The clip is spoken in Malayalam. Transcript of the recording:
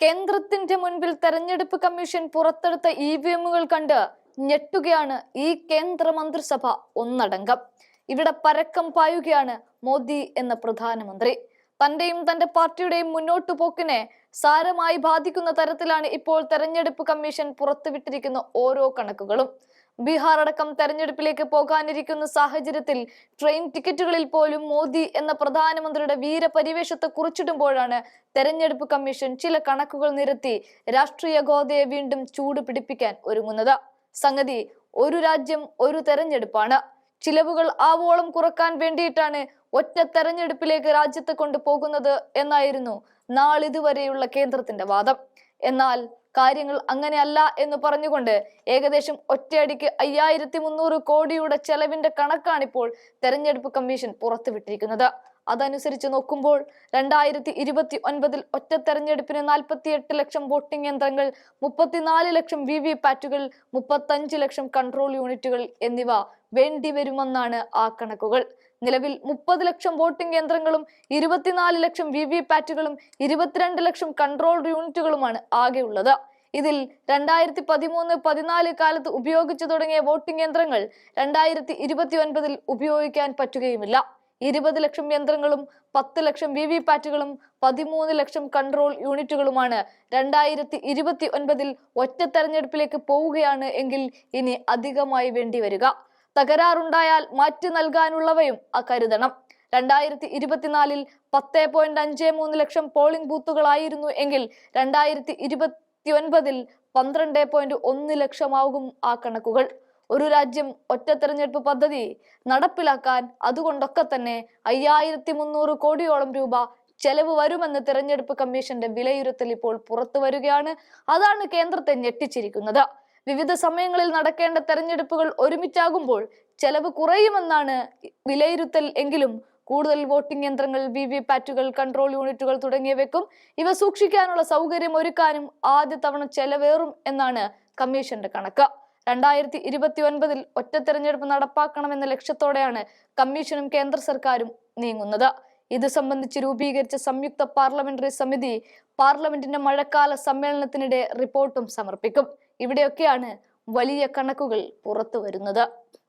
കേന്ദ്രത്തിന്റെ മുൻപിൽ തെരഞ്ഞെടുപ്പ് കമ്മീഷൻ പുറത്തെടുത്ത ഇ വി എമ്മുകൾ കണ്ട് ഞെട്ടുകയാണ് ഈ കേന്ദ്ര മന്ത്രിസഭ ഒന്നടങ്കം. ഇവിടെ പരക്കം പായുകയാണ് മോദി എന്ന പ്രധാനമന്ത്രി. തന്റെയും തന്റെ പാർട്ടിയുടെയും മുന്നോട്ടു പോക്കിനെ സാരമായി ബാധിക്കുന്ന തരത്തിലാണ് ഇപ്പോൾ തെരഞ്ഞെടുപ്പ് കമ്മീഷൻ പുറത്തുവിട്ടിരിക്കുന്ന ഓരോ കണക്കുകളും. ബീഹാർ അടക്കം തെരഞ്ഞെടുപ്പിലേക്ക് പോകാനിരിക്കുന്ന സാഹചര്യത്തിൽ ട്രെയിൻ ടിക്കറ്റുകളിൽ പോലും മോദി എന്ന പ്രധാനമന്ത്രിയുടെ വീരപരിവേഷത്തെ കുറിച്ചിടുമ്പോഴാണ് തെരഞ്ഞെടുപ്പ് കമ്മീഷൻ ചില കണക്കുകൾ നിരത്തി രാഷ്ട്രീയ ഗോതയെ വീണ്ടും ചൂട് പിടിപ്പിക്കാൻ ഒരുങ്ങുന്നത്. സംഗതി ഒരു രാജ്യം ഒരു തെരഞ്ഞെടുപ്പാണ്. ചിലവുകൾ ആവോളം കുറയ്ക്കാൻ വേണ്ടിയിട്ടാണ് ഒറ്റ തെരഞ്ഞെടുപ്പിലേക്ക് രാജ്യത്തെ കൊണ്ടുപോകുന്നത് എന്നായിരുന്നു നാളിതുവരെയുള്ള കേന്ദ്രത്തിന്റെ വാദം. എന്നാൽ കാര്യങ്ങൾ അങ്ങനെയല്ല എന്ന് പറഞ്ഞുകൊണ്ട് ഏകദേശം ഒറ്റയടിക്ക് അയ്യായിരത്തി മുന്നൂറ് കോടിയുടെ ചെലവിന്റെ കണക്കാണിപ്പോൾ തെരഞ്ഞെടുപ്പ് കമ്മീഷൻ പുറത്തുവിട്ടിരിക്കുന്നത്. അതനുസരിച്ച് നോക്കുമ്പോൾ രണ്ടായിരത്തി ഇരുപത്തി ഒൻപതിൽ ഒറ്റ തെരഞ്ഞെടുപ്പിന് നാൽപ്പത്തിയെട്ട് ലക്ഷം വോട്ടിംഗ് യന്ത്രങ്ങൾ മുപ്പത്തിനാല് ലക്ഷം വി വി പാറ്റുകൾ മുപ്പത്തഞ്ച് ലക്ഷം കൺട്രോൾ യൂണിറ്റുകൾ എന്നിവ വേണ്ടിവരുമെന്നാണ് ആ കണക്കുകൾ. നിലവിൽ മുപ്പത് ലക്ഷം വോട്ടിംഗ് യന്ത്രങ്ങളും ഇരുപത്തിനാല് ലക്ഷം വി വി പാറ്റുകളും ഇരുപത്തിരണ്ട് ലക്ഷം കൺട്രോൾ യൂണിറ്റുകളുമാണ് ആകെയുള്ളത്. ഇതിൽ രണ്ടായിരത്തി പതിമൂന്ന് പതിനാല് കാലത്ത് ഉപയോഗിച്ചു തുടങ്ങിയ വോട്ടിംഗ് യന്ത്രങ്ങൾ രണ്ടായിരത്തി ഇരുപത്തി ഒൻപതിൽ ഉപയോഗിക്കാൻ പറ്റുകയുമില്ല. ഇരുപത് ലക്ഷം യന്ത്രങ്ങളും പത്ത് ലക്ഷം വി വി പാറ്റുകളും പതിമൂന്ന് ലക്ഷം കൺട്രോൾ യൂണിറ്റുകളുമാണ് രണ്ടായിരത്തി ഇരുപത്തി ഒൻപതിൽ ഒറ്റ തെരഞ്ഞെടുപ്പിലേക്ക് പോവുകയാണ് എങ്കിൽ ഇനി അധികമായി വേണ്ടി വരിക. തകരാറുണ്ടായാൽ മാറ്റി നൽകാനുള്ളവയും അക്കരുതണം രണ്ടായിരത്തി ഇരുപത്തിനാലിൽ പത്ത് പോയിന്റ് അഞ്ച് മൂന്ന് ലക്ഷം പോളിംഗ് ബൂത്തുകളായിരുന്നു എങ്കിൽ രണ്ടായിരത്തി ഇരുപത്തി ഒൻപതിൽ പന്ത്രണ്ട് പോയിന്റ് ഒന്ന് ലക്ഷമാകും ആ കണക്കുകൾ. ഒരു രാജ്യം ഒറ്റ തെരഞ്ഞെടുപ്പ് പദ്ധതി നടപ്പിലാക്കാൻ അതുകൊണ്ടൊക്കെ തന്നെ അയ്യായിരത്തി മുന്നൂറ് കോടിയോളം രൂപ ചെലവ് വരുമെന്ന് തെരഞ്ഞെടുപ്പ് കമ്മീഷന്റെ വിലയിരുത്തൽ ഇപ്പോൾ പുറത്തു വരികയാണ്. അതാണ് കേന്ദ്രത്തെ ഞെട്ടിച്ചിരിക്കുന്നത്. വിവിധ സമയങ്ങളിൽ നടക്കേണ്ട തെരഞ്ഞെടുപ്പുകൾ ഒരുമിച്ചാകുമ്പോൾ ചെലവ് കുറയുമെന്നാണ് വിലയിരുത്തൽ എങ്കിലും കൂടുതൽ വോട്ടിംഗ് യന്ത്രങ്ങൾ വി വി പാറ്റുകൾ കൺട്രോൾ യൂണിറ്റുകൾ തുടങ്ങിയവയ്ക്കും ഇവ സൂക്ഷിക്കാനുള്ള സൗകര്യം ഒരുക്കാനും ആദ്യ തവണ ചെലവേറും എന്നാണ് കമ്മീഷന്റെ കണക്ക്. രണ്ടായിരത്തി ഇരുപത്തി ഒൻപതിൽ ഒറ്റ തെരഞ്ഞെടുപ്പ് നടപ്പാക്കണമെന്ന ലക്ഷ്യത്തോടെയാണ് കമ്മീഷനും കേന്ദ്ര സർക്കാരും നീങ്ങുന്നത്. ഇത് സംബന്ധിച്ച് രൂപീകരിച്ച സംയുക്ത പാർലമെന്ററി സമിതി പാർലമെന്റിന്റെ മഴക്കാല സമ്മേളനത്തിനിടെ റിപ്പോർട്ടും സമർപ്പിക്കും. ഇവിടെയൊക്കെയാണ് വലിയ കണക്കുകൾ പുറത്തു വരുന്നത്